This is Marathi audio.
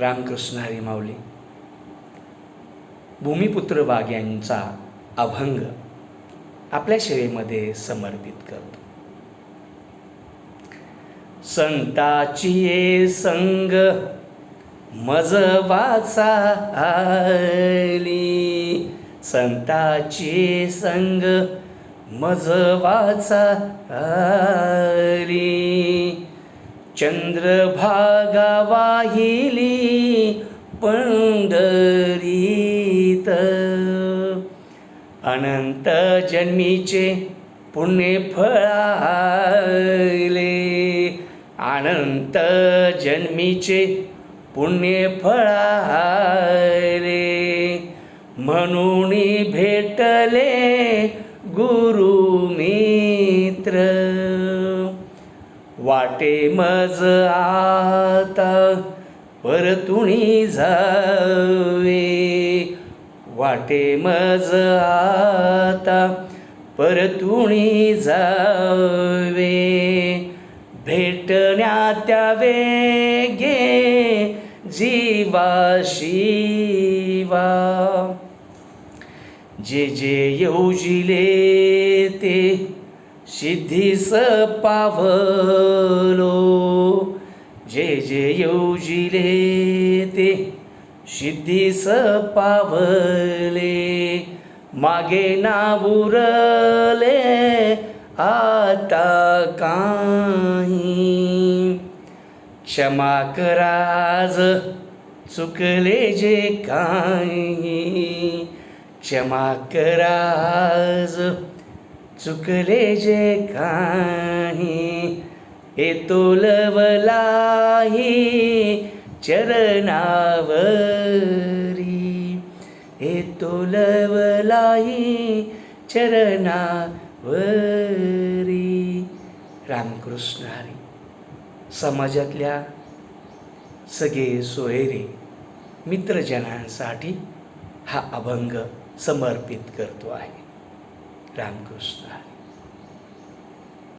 रामकृष्ण हरी माऊली. भूमिपुत्र वाघ यांचा अभंग आपल्या सेवेमध्ये समर्पित करतो. संताची ये संग मज वाचाली संताची संग मज वाचाली चंद्रभागा वाहिली पंढरीत. अनंत जन्मीचे पुण्य फळाले. अनंत जन्मीचे पुण्य फळाले. म्हणून भेटले गुरु मित्र वाटे मज आता परतुणी जावे. वाटे मज आता परतुणी जावे. भेटण्या त्या वेगे जीवा शिवा. जे जे योजिले ते सिद्धीस पावलो. जे जे योजिले ते सिद्धीस पावले. मागे ना उरले आता काही. क्षमा कराज चुकले जे काही. क्षमा कराज चुकले जे काही हे तोलवलाही चरणावरी. हे तोलवलाही चरणावरी. रामकृष्ण हरी समाजातल्या सगळे सोयरे मित्रजनांसाठी हा अभंग समर्पित करतो आहे. रामकृष्ण हरी